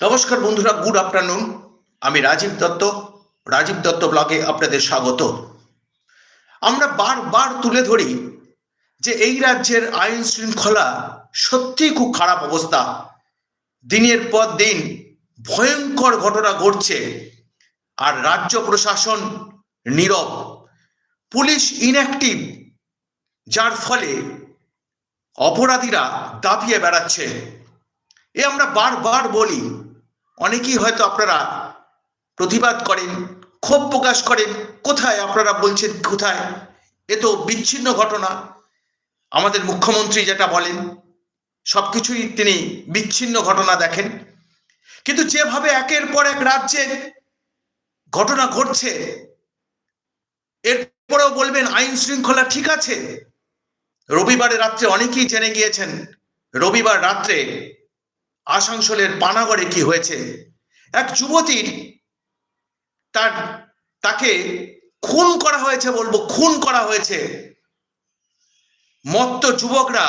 নমস্কার বন্ধুরা good afternoon আমি রাজীব দত্ত রাজীব দত্ত ব্লগে আপনাদের স্বাগত। আমরা বারবার তুলে ধরি যে এই রাজ্যের আইন শৃঙ্খলা সত্যিই খুব খারাপ অবস্থা। দিনের পর দিন ভয়ঙ্কর ঘটনা ঘটছে আর রাজ্য প্রশাসন নীরব, পুলিশ ইনঅ্যাক্টিভ যার ফলে অপরাধীরা দাপিয়ে বেড়াচ্ছে। এ আমরা বারবার বলি অনেকেই হয়তো আপনারা প্রতিবাদ করেন, ক্ষোভ প্রকাশ করেন, কোথায় আপনারা বলছেন কোথায়? এ তো বিচ্ছিন্ন ঘটনা। আমাদের মুখ্যমন্ত্রী যেটা বলেন, সবকিছুই তিনি বিচ্ছিন্ন ঘটনা দেখেন। কিন্তু যেভাবে একের পর এক রাজ্যে ঘটনা ঘটছে, এরপরেও বলবেন আইন শৃঙ্খলা ঠিক আছে। রবিবারে রাত্রে অনেকেই জেনে গিয়েছেন, রবিবার রাত্রে আসানসোলের পানাগড়ে কি হয়েছে? এক যুবতীর তার, তাকে খুন করা হয়েছে বলব, খুন করা হয়েছে। মত্ত যুবকরা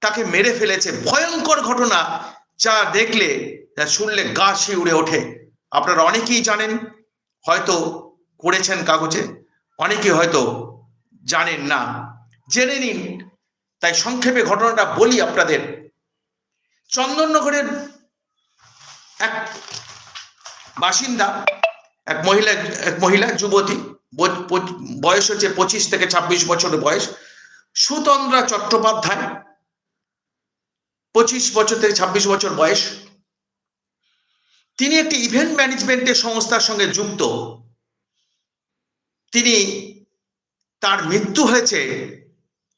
তাকে মেরে ফেলেছে। ভয়ঙ্কর ঘটনা, যা দেখলে, যা শুনলে গা শিউড়ে ওঠে। আপনারা অনেকেই জানেন, হয়তো করেছেন কাগজে, অনেকে হয়তো জানেন না। জেনে নিন। তাই সংক্ষেপে ঘটনাটা বলি আপনাদের। চন্দননগরের এক বাসিন্দা, এক মহিলা এক মহিলা যুবতী বয়স হচ্ছে পঁচিশ থেকে ছাব্বিশ বছর বয়স, সুতন্দ্রা চট্টোপাধ্যায়, পঁচিশ বছর থেকে ছাব্বিশ বছর বয়স। তিনি একটি ইভেন্ট ম্যানেজমেন্টের সংস্থার সঙ্গে যুক্ত। তিনি তার মৃত্যু হয়েছে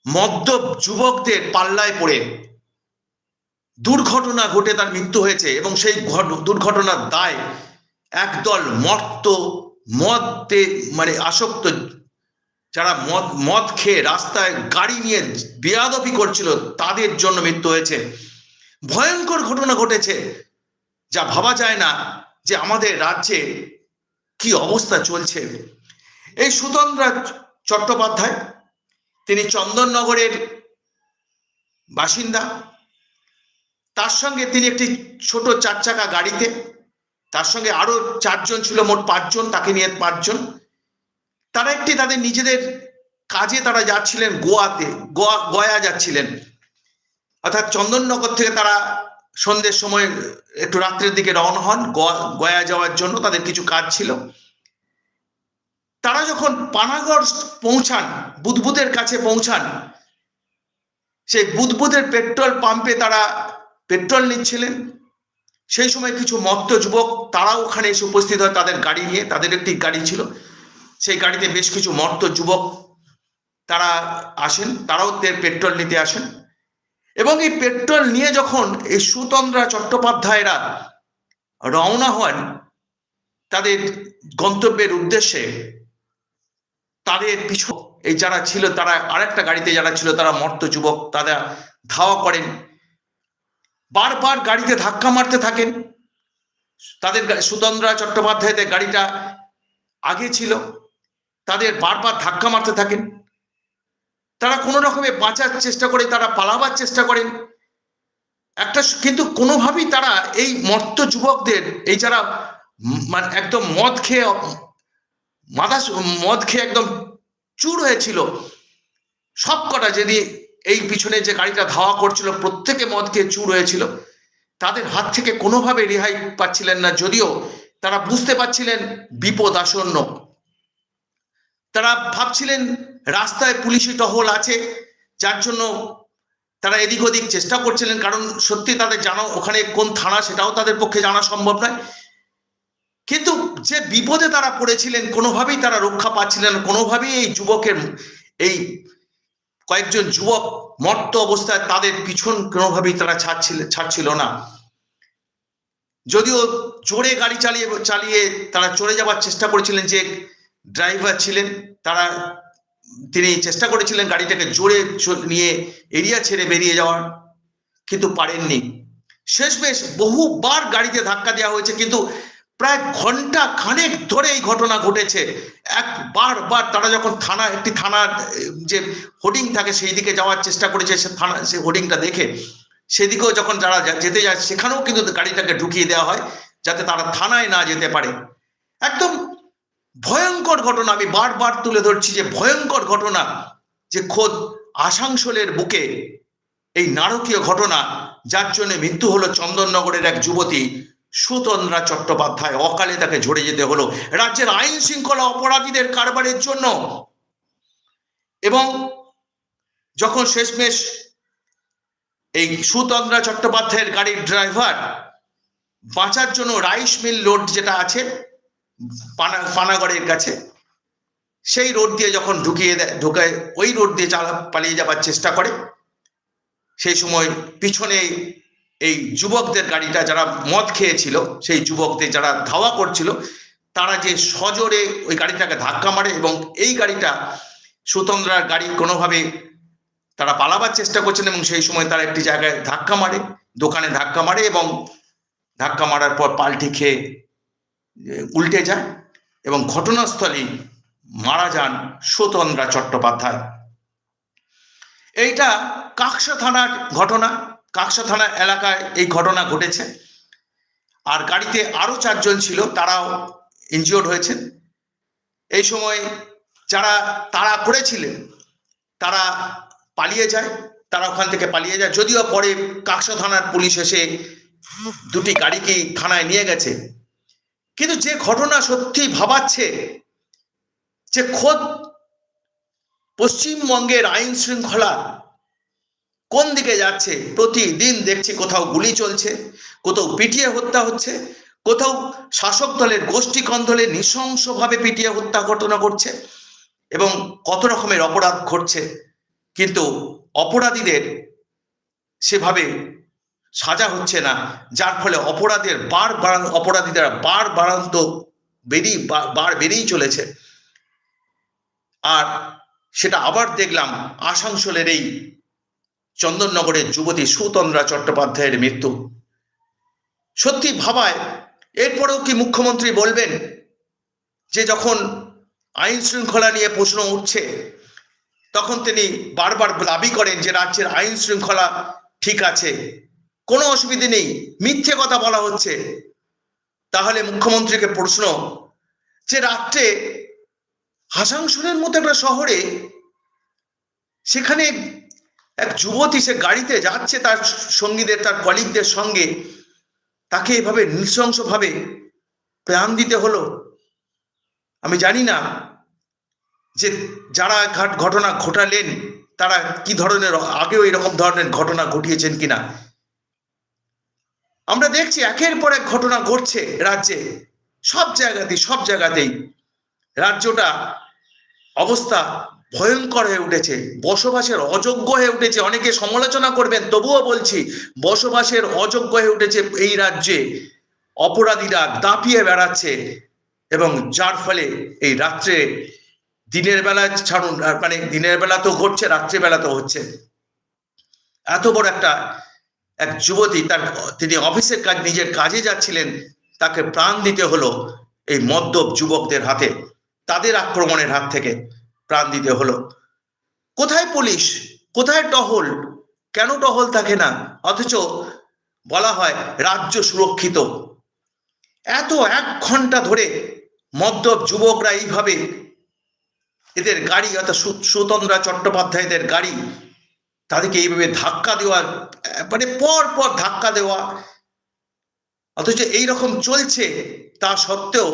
মদ্যপ যুবকদের পাল্লায় পড়ে। দুর্ঘটনা ঘটে তার মৃত্যু হয়েছে এবং সেই দুর্ঘটনার দায় একদল মর্ত মদে মানে আসক্ত যারা মদ মদ খেয়ে রাস্তায় গাড়ি নিয়ে বেয়াদবি করছিল, তাদের জন্য মৃত্যু হয়েছে। ভয়ঙ্কর ঘটনা ঘটেছে, যা ভাবা যায় না যে আমাদের রাজ্যে কি অবস্থা চলছে। এই সুতন্দ্রা চট্টোপাধ্যায়, তিনি চন্দননগরের বাসিন্দা তার সঙ্গে তিনি একটি ছোট চার চাকা গাড়িতে, তার সঙ্গে আরও চারজন ছিল, মোট পাঁচজন, তাকে নিয়ে পাঁচজন। তারা একটি তাদের নিজেদের কাজে তারা যাচ্ছিলেন গোয়াতে, গোয়া, গয়া যাচ্ছিলেন। অর্থাৎ চন্দননগর থেকে তারা সন্ধ্যের সময় একটু রাত্রের দিকে রওনা হন, গোয়া যাওয়ার জন্য তাদের কিছু কাজ ছিল। তারা যখন পানাগড় পৌঁছান বুদবুদের কাছে পৌঁছান, সেই বুদবুদের পেট্রোল পাম্পে তারা পেট্রোল নিচ্ছিলেন। সেই সময় কিছু মত্ত যুবক, তারাও ওখানে এসে উপস্থিত হয় তাদের গাড়ি নিয়ে। তাদের একটি গাড়ি ছিল। সেই গাড়িতে বেশ কিছু মর্ত যুবক, তারা আসেন, তারাও পেট্রোল নিতে আসেন। এবং এই পেট্রোল নিয়ে যখন এই সুতন্দ্রা চট্টোপাধ্যায়রা রওনা হন, তাদের গন্তব্যের উদ্দেশ্যে তাদের পিছু এই যারা ছিল, তারা আরেকটা গাড়িতে যারা ছিল, তারা মর্ত যুবক, তারা ধাওয়া করেন। বারবার গাড়িতে ধাক্কা মারতে থাকেন। তাদের সুতন্দ্রা চট্টোপাধ্যায়দের গাড়িটা আগে ছিল। তাদের বারবার ধাক্কা মারতে থাকেন। তারা কোনো রকমে বাঁচার চেষ্টা করে, তারা পালাবার চেষ্টা করেন। একটা কিন্তু কোনোভাবেই তারা এই মর্ত যুবকদের, এই যারা মানে একদম মদ খেয়ে মাথা মদ খেয়ে একদম চুর হয়েছিল সব কটা যদি এই পিছনে যে গাড়িটা ধাওয়া করছিল, প্রত্যেকে মদ খেয়ে চুর হয়েছিল। তাদের হাত থেকে কোনোভাবে রেহাই পাচ্ছিলেন না, যদিও তারা বুঝতে পারছিলেন বিপদ আসন্ন। তারা ভাবছিলেন রাস্তায় পুলিশি টহল আছে, যার জন্য তারা এদিক ওদিক চেষ্টা করছিলেন, কারণ সত্যি তাদের জানা ওখানে কোন থানা সেটাও তাদের পক্ষে জানা সম্ভব নয়। কিন্তু যে বিপদে তারা পড়েছিলেন, কোনোভাবেই তারা রক্ষা পাচ্ছিলেন কোনোভাবেই এই যুবকের এই কয়েকজন যুবক মর্ত অবস্থায় তাদের পিছন কোনোভাবেই তারা ছাড়ছিল ছাড়ছিল না। যদিও জোরে গাড়ি চালিয়ে চালিয়ে তারা চলে যাওয়ার চেষ্টা করেছিলেন যে ড্রাইভার ছিলেন, তারা, তিনি চেষ্টা করেছিলেন গাড়িটাকে জোরে নিয়ে এরিয়া ছেড়ে বেরিয়ে যাওয়ার, কিন্তু পারেননি। শেষমেশ বহুবার গাড়িতে ধাক্কা দেওয়া হয়েছে, কিন্তু প্রায় ঘণ্টা খানেক ধরে এই ঘটনা ঘটেছে। এক বারবার তারা যখন থানা, একটি থানার যে হোর্ডিং থাকে সেই দিকে যাওয়ার চেষ্টা করেছে, সে থানা, সে হোর্ডিংটা দেখে, সেদিকেও যখন যারা যেতে যায়, সেখানেও কিন্তু গাড়িটাকে ঢুকিয়ে দেওয়া হয়, যাতে তারা থানায় না যেতে পারে। একদম ভয়ঙ্কর ঘটনা, আমি বারবার তুলে ধরছি যে ভয়ঙ্কর ঘটনা, যে খোদ আসানসোলের বুকে এই নারকীয় ঘটনা, যার জন্য মৃত্যু হলো চন্দননগরের এক যুবতী সুতন্দ্রা চট্টোপাধ্যায়, অকালে তাকে ঝরে যেতে হলো। রাজ্যের আইন শৃঙ্খলা অপরাধীদের কারবারের জন্য। এবং যখন শেষমেশ এই সুতন্দ্রা চট্টোপাধ্যায়ের গাড়ির ড্রাইভার বাঁচার জন্য রাইস মিল রোড যেটা আছে, পানা, পানাগড়ের কাছে, সেই রোড দিয়ে যখন ঢুকিয়ে দেয় ঢুকায় ওই রোড দিয়ে চালা, পালিয়ে যাবার চেষ্টা করে, সেই সময় পিছনে এই যুবকদের গাড়িটা যারা মদ খেয়েছিল, সেই যুবকদের যারা ধাওয়া করছিল, তারা যে সজোরে ওই গাড়িটাকে ধাক্কা মারে এবং এই গাড়িটা সুতন্দ্রার গাড়ি কোনোভাবে তারা পালাবার চেষ্টা করছেন এবং সেই সময় তারা একটি জায়গায় ধাক্কা মারে, দোকানে ধাক্কা মারে এবং ধাক্কা মারার পর পাল্টি খেয়ে উল্টে যায় এবং ঘটনাস্থলেই মারা যান সুতন্দ্রা চট্টোপাধ্যায়। এইটা কাকসা থানার ঘটনা। কাকসা থানা এলাকায় এই ঘটনা ঘটেছে। আর গাড়িতে আরও চারজন ছিল, তারাও ইনজিওর্ড হয়েছেন। এই সময় যারা তারা করেছিলেন, তারা পালিয়ে যায়, তারা ওখান থেকে পালিয়ে যায়। যদিও পরে কাকসা থানার পুলিশ এসে দুটি গাড়িকে থানায় নিয়ে গেছে। কিন্তু যে ঘটনা সত্যি ভাবাচ্ছে, যে খোদ পশ্চিমবঙ্গের আইন শৃঙ্খলা কোন দিকে যাচ্ছে? প্রতিদিন দেখছি কোথাও গুলি চলছে, কোথাও পিটিয়ে হত্যা হচ্ছে, কোথাও শাসক দলের গোষ্ঠী কন্দলে নৃশংসভাবে পিটিয়ে হত্যা ঘটনা ঘটছে এবং কত রকমের অপরাধ ঘটছে। কিন্তু অপরাধীদের সেভাবে সাজা হচ্ছে না, যার ফলে অপরাধের বার বাড়ান অপরাধীরা বার বাড়ান্ত বেরিয়ে বার বেরিয়েই চলেছে। আর সেটা আবার দেখলাম আসানসোলের এই চন্দননগরের যুবতী সুতন্দ্রা চট্টোপাধ্যায়ের মৃত্যু। সত্যি ভাবায়, এরপরেও কি মুখ্যমন্ত্রী বলবেন যে যখন আইন শৃঙ্খলা নিয়ে প্রশ্ন উঠছে, তখন তিনি বারবার দাবি করেন যে রাজ্যের আইন শৃঙ্খলা ঠিক আছে, কোনো অসুবিধে নেই, মিথ্যে কথা বলা হচ্ছে। তাহলে মুখ্যমন্ত্রীকে প্রশ্ন যে রাত্রে হাসানসোলের মতো একটা শহরে সেখানে এক যুবতী সে গাড়িতে যাচ্ছে তার সঙ্গীদের, তার কলিগদের সঙ্গে। তাকে এভাবে নৃশংসভাবে প্রাণ দিতে হলো। আমি জানি না যে যারা ঘাট ঘটনা ঘটালেন, তারা কি ধরনের, আগেও এরকম ধরনের ঘটনা ঘটিয়েছেন কিনা? আমরা দেখছি একের পর এক ঘটনা ঘটছে রাজ্যে। সব জায়গাতেই সব জায়গাতেই। রাজ্যটা অবস্থা ভয়ঙ্কর হয়ে উঠেছে, বসবাসের অযোগ্য হয়ে উঠেছে, অনেকে সমালোচনা করবেন, তবুও বলছি, বসবাসের অযোগ্য হয়ে উঠেছে এই রাজ্যে, অপরাধীরা দাপিয়ে বেড়াচ্ছে এবং যার ফলে এই রাত্রে দিনের বেলা ছাড়ুন মানে দিনের বেলা তো ঘটছে রাত্রিবেলাতেও হচ্ছে। এত বড় একটা, এক যুবতী তার, তিনি অফিসের কাজ, নিজের কাজে যাচ্ছিলেন, তাকে প্রাণ দিতে হলো এই মদ্যপ যুবকদের হাতে, তাদের আক্রমণের হাত থেকে। প্রাণ দিতে হলো। কোথায় পুলিশ? কোথায় টহল? কেন টহল থাকে না? অথচ বলা হয় রাজ্য সুরক্ষিত। এত এক ঘণ্টা ধরে মদ্যপ যুবকরা এইভাবে এদের গাড়ি, অর্থাৎ সুতন্দ্রা চট্টোপাধ্যায়দের গাড়ি, তাদেরকে এইভাবে ধাক্কা দেওয়া মানে পর পর ধাক্কা দেওয়া, অথচ এই রকম চলছে। তা সত্ত্বেও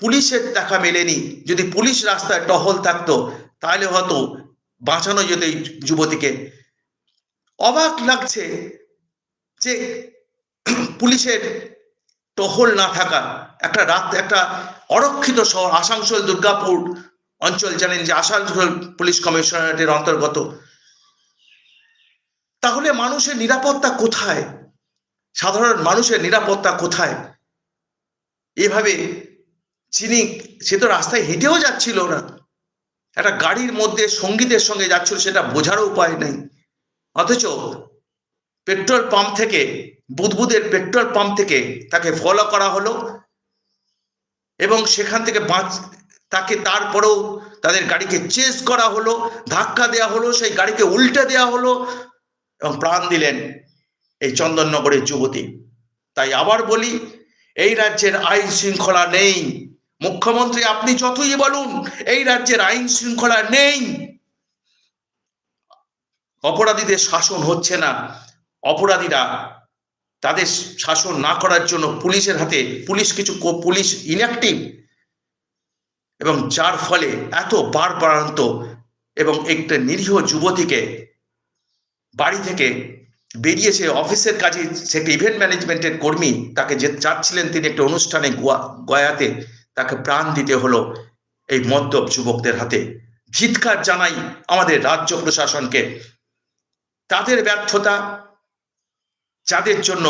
পুলিশের দেখা মেলেনি। যদি পুলিশ রাস্তায় টহল থাকতো, তাহলে হয়তো বাঁচানো যেত এই যুবতীকে। অবাক লাগছে যে পুলিশের টহল না থাকা একটা রাত একটা অরক্ষিত শহর, আসানসোল, দুর্গাপুর অঞ্চল জানেন যে আসানসোল পুলিশ কমিশনারেটের অন্তর্গত। তাহলে মানুষের নিরাপত্তা কোথায়? সাধারণ মানুষের নিরাপত্তা কোথায়? এভাবে যিনি সে তো রাস্তায় হেঁটেও যাচ্ছিল না। একটা গাড়ির মধ্যে সঙ্গীতের সঙ্গে যাচ্ছিল, সেটা বোঝারও উপায় নেই। অথচ পেট্রোল পাম্প থেকে, বুদবুদের পেট্রোল পাম্প থেকে তাকে ফলো করা হলো এবং সেখান থেকে বাঁচ, তাকে তারপরেও তাদের গাড়িকে চেস করা হলো, ধাক্কা দেওয়া হলো, সেই গাড়িকে উল্টে দেওয়া হলো এবং প্রাণ দিলেন এই চন্দননগরের যুবতী। তাই আবার বলি, এই রাজ্যের আইন শৃঙ্খলা নেই। মুখ্যমন্ত্রী, আপনি যতই বলুন, এই রাজ্যের আইন শৃঙ্খলা নেই। অপরাধীদের শাসন হচ্ছে না। অপরাধীরা তাদের শাসন না করার জন্য পুলিশের হাতে, পুলিশ কিছু পুলিশ ইনঅ্যাক্টিভ। এবং যার ফলে এত বার বাড়ান্ত এবং একটা নিরীহ যুবতীকে বাড়ি থেকে বেরিয়েছে অফিসের কাজে সে ইভেন্ট ম্যানেজমেন্টের কর্মী তাকে যে যাচ্ছিলেন তিনি একটা অনুষ্ঠানে গোয়া, গয়াতে তাকে প্রাণ দিতে হলো এই মদ্যপ যুবকদের হাতে। ধিৎকার জানাই আমাদের রাজ্য প্রশাসনকে। তাদের ব্যর্থতা যাদের জন্য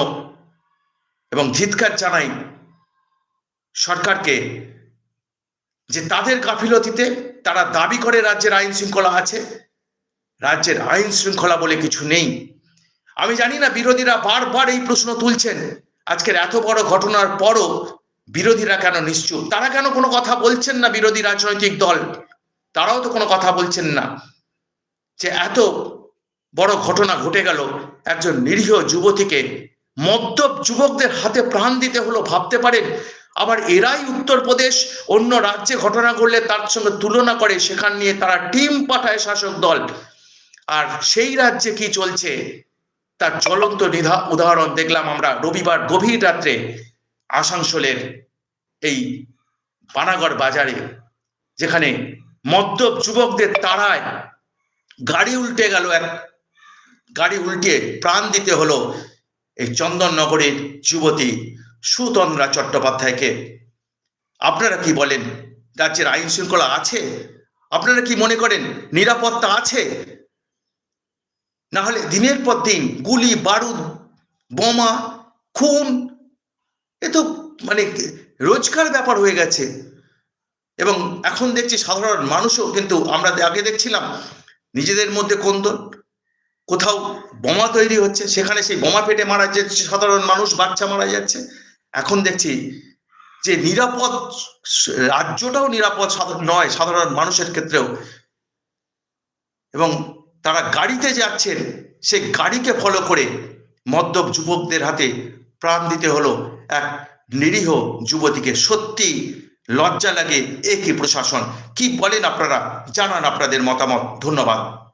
এবং ধিৎকার জানাই সরকারকে যে তাদের গাফিলতিতে তারা দাবি করে রাজ্যের আইন শৃঙ্খলা আছে। রাজ্যের আইন শৃঙ্খলা বলে কিছু নেই। আমি জানি না বিরোধীরা বারবার এই প্রশ্ন তুলছেন। আজকের এত বড় ঘটনার পরও বিরোধীরা কেন নিশ্চুপ? তারা কেন কোনো কথা বলছেন না বিরোধী রাজনৈতিক দল? তারাও তো কোনো কথা বলছেন না। যে এত বড় ঘটনা ঘটে গেল, একজন নিরীহ যুবতীকে মদ্যপ যুবকদের হাতে প্রাণ দিতে হলো, ভাবতে পারেন? আবার এরাই উত্তরপ্রদেশ, অন্য রাজ্যে ঘটনা ঘটলে তার সঙ্গে তুলনা করে, সেখান নিয়ে তারা টিম পাঠায় শাসক দল। আর সেই রাজ্যে কি চলছে? তার জ্বলন্ত নিধা, উদাহরণ দেখলাম আমরা রবিবার গভীর রাত্রে। আসানসোলের এই পানাগড় বাজারে, যেখানে মদ্যপ যুবকদের তাড়ায় গাড়ি উল্টে গেল এক, গাড়ি উল্টে প্রাণ দিতে হলো এই চন্দননগরের যুবতী সুতন্দ্রা চট্টোপাধ্যায়কে। আপনারা কি বলেন, রাজ্যের আইন শৃঙ্খলা আছে? আপনারা কি মনে করেন নিরাপত্তা আছে? না হলে দিনের পর দিন গুলি, বারুদ, বোমা, খুন এ তো মানে রোজকার ব্যাপার হয়ে গেছে। এবং এখন দেখছি সাধারণ মানুষও কিন্তু আমরা আগে দেখছিলাম নিজেদের মধ্যে কোন্দল, কোথাও বোমা তৈরি হচ্ছে, সেখানে সেই বোমা পেটে মারা যাচ্ছে, সাধারণ মানুষ বাচ্চা মারা যাচ্ছে। এখন দেখছি যে নিরাপদ রাজ্যটাও নিরাপদ নয়, সাধারণ মানুষের ক্ষেত্রেও। এবং তারা গাড়িতে যাচ্ছেন সেই গাড়িকে ফলো করে মদ্যপ যুবকদের হাতে প্রাণ দিতে হলো এক নিরীহ যুবতীকে। সত্যি লজ্জা লাগে। একই প্রশাসন? কি বলেন আপনারা? জানান আপনাদের মতামত। ধন্যবাদ।